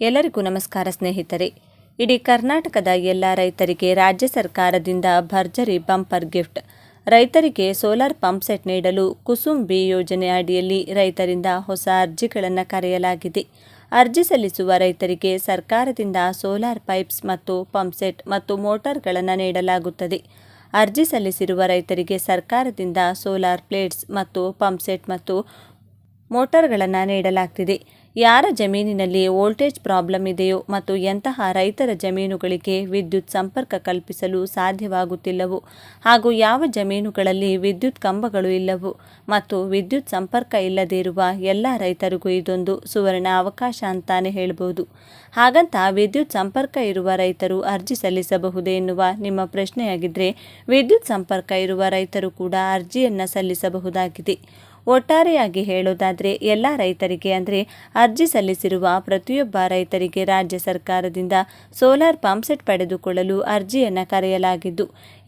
ಎಲ್ಲರಿಗೂ ನಮಸ್ಕಾರ ಸ್ನೇಹಿತರೆ. ಇಡೀ ಕರ್ನಾಟಕದ ಎಲ್ಲ ರೈತರಿಗೆ ರಾಜ್ಯ ಸರ್ಕಾರದಿಂದ ಭರ್ಜರಿ ಬಂಪರ್ ಗಿಫ್ಟ್. ರೈತರಿಗೆ ಸೋಲಾರ್ ಪಂಪ್ ಸೆಟ್ ನೀಡಲು ಕುಸುಮ್ ಬಿ ಯೋಜನೆ ಅಡಿಯಲ್ಲಿ ರೈತರಿಂದ ಹೊಸ ಅರ್ಜಿಗಳನ್ನು ಕರೆಯಲಾಗಿದೆ. ಅರ್ಜಿ ಸಲ್ಲಿಸುವ ರೈತರಿಗೆ ಸರ್ಕಾರದಿಂದ ಸೋಲಾರ್ ಪೈಪ್ಸ್ ಮತ್ತು ಪಂಪ್ ಸೆಟ್ ಮತ್ತು ಮೋಟಾರ್ಗಳನ್ನು ನೀಡಲಾಗುತ್ತದೆ. ಅರ್ಜಿ ಸಲ್ಲಿಸಿರುವ ರೈತರಿಗೆ ಸರ್ಕಾರದಿಂದ ಸೋಲಾರ್ ಪ್ಲೇಟ್ಸ್ ಮತ್ತು ಪಂಪ್ ಸೆಟ್ ಮತ್ತು ಮೋಟಾರ್ಗಳನ್ನು ನೀಡಲಾಗ್ತಿದೆ. ಯಾರ ಜಮೀನಿನಲ್ಲಿ ವೋಲ್ಟೇಜ್ ಪ್ರಾಬ್ಲಮ್ ಇದೆಯೋ ಮತ್ತು ಎಂತಹ ರೈತರ ಜಮೀನುಗಳಿಗೆ ವಿದ್ಯುತ್ ಸಂಪರ್ಕ ಕಲ್ಪಿಸಲು ಸಾಧ್ಯವಾಗುತ್ತಿಲ್ಲವೋ ಹಾಗೂ ಯಾವ ಜಮೀನುಗಳಲ್ಲಿ ವಿದ್ಯುತ್ ಕಂಬಗಳು ಇಲ್ಲವೋ ಮತ್ತು ವಿದ್ಯುತ್ ಸಂಪರ್ಕ ಇಲ್ಲದಿರುವ ಎಲ್ಲ ರೈತರಿಗೂ ಇದೊಂದು ಸುವರ್ಣ ಅವಕಾಶ ಅಂತಾನೆ ಹೇಳಬಹುದು ಹಾಗಂತ ವಿದ್ಯುತ್ ಸಂಪರ್ಕ ಇರುವ ರೈತರು ಅರ್ಜಿ ಸಲ್ಲಿಸಬಹುದೇ ಎನ್ನುವ ನಿಮ್ಮ ಪ್ರಶ್ನೆಯಾಗಿದ್ದರೆ ವಿದ್ಯುತ್ ಸಂಪರ್ಕ ಇರುವ ರೈತರು ಕೂಡ ಅರ್ಜಿಯನ್ನು ಸಲ್ಲಿಸಬಹುದಾಗಿದೆ. ಒಟ್ಟಾರೆಯಾಗಿ ಹೇಳುವುದಾದರೆ ಎಲ್ಲ ರೈತರಿಗೆ ಅಂದರೆ ಅರ್ಜಿ ಸಲ್ಲಿಸಿರುವ ಪ್ರತಿಯೊಬ್ಬ ರೈತರಿಗೆ ರಾಜ್ಯ ಸರ್ಕಾರದಿಂದ ಸೋಲಾರ್ ಪಂಪ್ಸೆಟ್ ಪಡೆದುಕೊಳ್ಳಲು ಅರ್ಜಿಯನ್ನು ಕರೆಯಲಾಗಿದ್ದು,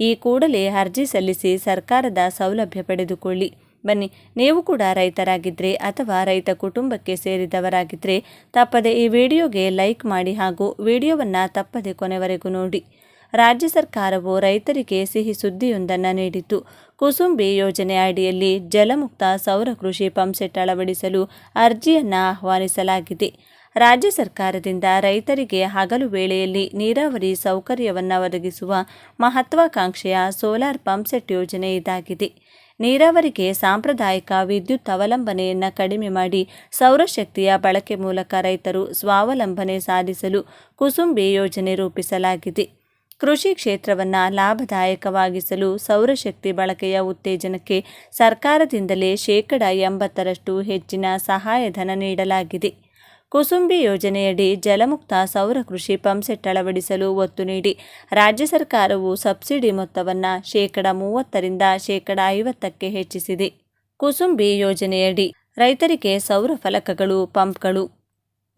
ಈ ಕೂಡಲೇ ಅರ್ಜಿ ಸಲ್ಲಿಸಿ ಸರ್ಕಾರದ ಸೌಲಭ್ಯ ಪಡೆದುಕೊಳ್ಳಿ. ಬನ್ನಿ, ನೀವು ಕೂಡ ರೈತರಾಗಿದ್ದರೆ ಅಥವಾ ರೈತ ಕುಟುಂಬಕ್ಕೆ ಸೇರಿದವರಾಗಿದ್ದರೆ ತಪ್ಪದೆ ಈ ವಿಡಿಯೋಗೆ ಲೈಕ್ ಮಾಡಿ ಹಾಗೂ ವಿಡಿಯೋವನ್ನು ತಪ್ಪದೆ ಕೊನೆವರೆಗೂ ನೋಡಿ. ರಾಜ್ಯ ಸರ್ಕಾರವು ರೈತರಿಗೆ ಸಿಹಿ ಸುದ್ದಿಯೊಂದನ್ನು ನೀಡಿತ್ತು. ಕುಸುಂಬಿ ಯೋಜನೆ ಅಡಿಯಲ್ಲಿ ಜಲಮುಕ್ತ ಸೌರ ಕೃಷಿ ಪಂಪ್ಸೆಟ್ ಅಳವಡಿಸಲು ಅರ್ಜಿಯನ್ನು ಆಹ್ವಾನಿಸಲಾಗಿದೆ. ರಾಜ್ಯ ಸರ್ಕಾರದಿಂದ ರೈತರಿಗೆ ಹಗಲು ವೇಳೆಯಲ್ಲಿ ನೀರಾವರಿ ಸೌಕರ್ಯವನ್ನು ಒದಗಿಸುವ ಮಹತ್ವಾಕಾಂಕ್ಷೆಯ ಸೋಲಾರ್ ಪಂಪ್ಸೆಟ್ ಯೋಜನೆ ಇದಾಗಿದೆ. ನೀರಾವರಿಗೆ ಸಾಂಪ್ರದಾಯಿಕ ವಿದ್ಯುತ್ ಅವಲಂಬನೆಯನ್ನು ಕಡಿಮೆ ಮಾಡಿ ಸೌರಶಕ್ತಿಯ ಬಳಕೆ ಮೂಲಕ ರೈತರು ಸ್ವಾವಲಂಬನೆ ಸಾಧಿಸಲು ಕುಸುಂಬಿ ಯೋಜನೆ ರೂಪಿಸಲಾಗಿದೆ. ಕೃಷಿ ಕ್ಷೇತ್ರವನ್ನು ಲಾಭದಾಯಕವಾಗಿಸಲು ಸೌರಶಕ್ತಿ ಬಳಕೆಯ ಉತ್ತೇಜನಕ್ಕೆ ಸರ್ಕಾರದಿಂದಲೇ ಶೇಕಡ ಎಂಬತ್ತರಷ್ಟು ಹೆಚ್ಚಿನ ಸಹಾಯಧನ ನೀಡಲಾಗಿದೆ. ಕುಸುಂಬಿ ಯೋಜನೆಯಡಿ ಜಲಮುಕ್ತ ಸೌರ ಕೃಷಿ ಪಂಪ್ಸೆಟ್ ಅಳವಡಿಸಲು ಒತ್ತು ನೀಡಿ ರಾಜ್ಯ ಸರ್ಕಾರವು ಸಬ್ಸಿಡಿ ಮೊತ್ತವನ್ನು ಶೇಕಡ ಮೂವತ್ತರಿಂದ ಶೇಕಡ ಐವತ್ತಕ್ಕೆ ಹೆಚ್ಚಿಸಿದೆ. ಕುಸುಂಬಿ ಯೋಜನೆಯಡಿ ರೈತರಿಗೆ ಸೌರ ಫಲಕಗಳು, ಪಂಪ್ಗಳು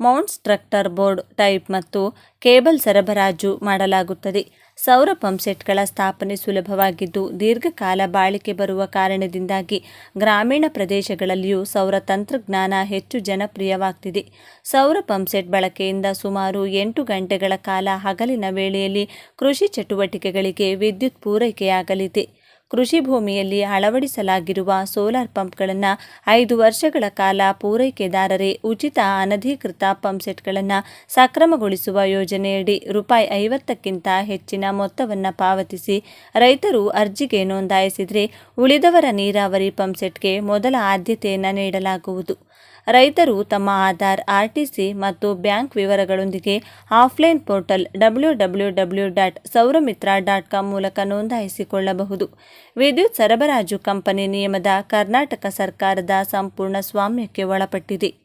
ಮೌಂಟ್ ಸ್ಟ್ರಕ್ಟರ್ ಬೋರ್ಡ್ ಟೈಪ್ ಮತ್ತು ಕೇಬಲ್ ಸರಬರಾಜು ಮಾಡಲಾಗುತ್ತದೆ. ಸೌರ ಪಂಪ್ಸೆಟ್ಗಳ ಸ್ಥಾಪನೆ ಸುಲಭವಾಗಿದ್ದು, ದೀರ್ಘಕಾಲ ಬಾಳಿಕೆ ಬರುವ ಕಾರಣದಿಂದಾಗಿ ಗ್ರಾಮೀಣ ಪ್ರದೇಶಗಳಲ್ಲಿಯೂ ಸೌರ ತಂತ್ರಜ್ಞಾನ ಹೆಚ್ಚು ಜನಪ್ರಿಯವಾಗ್ತಿದೆ. ಸೌರ ಪಂಪ್ಸೆಟ್ ಬಳಕೆಯಿಂದ ಸುಮಾರು ಎಂಟು ಗಂಟೆಗಳ ಕಾಲ ಹಗಲಿನ ವೇಳೆಯಲ್ಲಿ ಕೃಷಿ ಚಟುವಟಿಕೆಗಳಿಗೆ ವಿದ್ಯುತ್ ಪೂರೈಕೆಯಾಗಲಿದೆ. ಕೃಷಿ ಭೂಮಿಯಲ್ಲಿ ಅಳವಡಿಸಲಾಗಿರುವ ಸೋಲಾರ್ ಪಂಪ್ಗಳನ್ನು ಐದು ವರ್ಷಗಳ ಕಾಲ ಪೂರೈಕೆದಾರರೇ ಉಚಿತ ಅನಧಿಕೃತ ಪಂಪ್ಸೆಟ್ಗಳನ್ನು ಸಕ್ರಮಗೊಳಿಸುವ ಯೋಜನೆಯಡಿ ರೂಪಾಯಿ ಐವತ್ತಕ್ಕಿಂತ ಹೆಚ್ಚಿನ ಮೊತ್ತವನ್ನು ಪಾವತಿಸಿ ರೈತರು ಅರ್ಜಿಗೆ ನೋಂದಾಯಿಸಿದರೆ ಉಳಿದವರ ನೀರಾವರಿ ಪಂಪ್ಸೆಟ್ಗೆ ಮೊದಲ ಆದ್ಯತೆಯನ್ನು ನೀಡಲಾಗುವುದು. ರೈತರು ತಮ್ಮ ಆಧಾರ್ ಆರ್ಟಿಸಿ ಮತ್ತು bank ವಿವರಗಳೊಂದಿಗೆ offline portal W W W dot Sauramitra dot com ಮೂಲಕ ನೋಂದಾಯಿಸಿಕೊಳ್ಳಬಹುದು. ವಿದ್ಯುತ್ ಸರಬರಾಜು ಕಂಪನಿ ನಿಯಮದ ಕರ್ನಾಟಕ ಸರ್ಕಾರದ ಸಂಪೂರ್ಣ ಸ್ವಾಮ್ಯಕ್ಕೆ ಒಳಪಟ್ಟಿದೆ.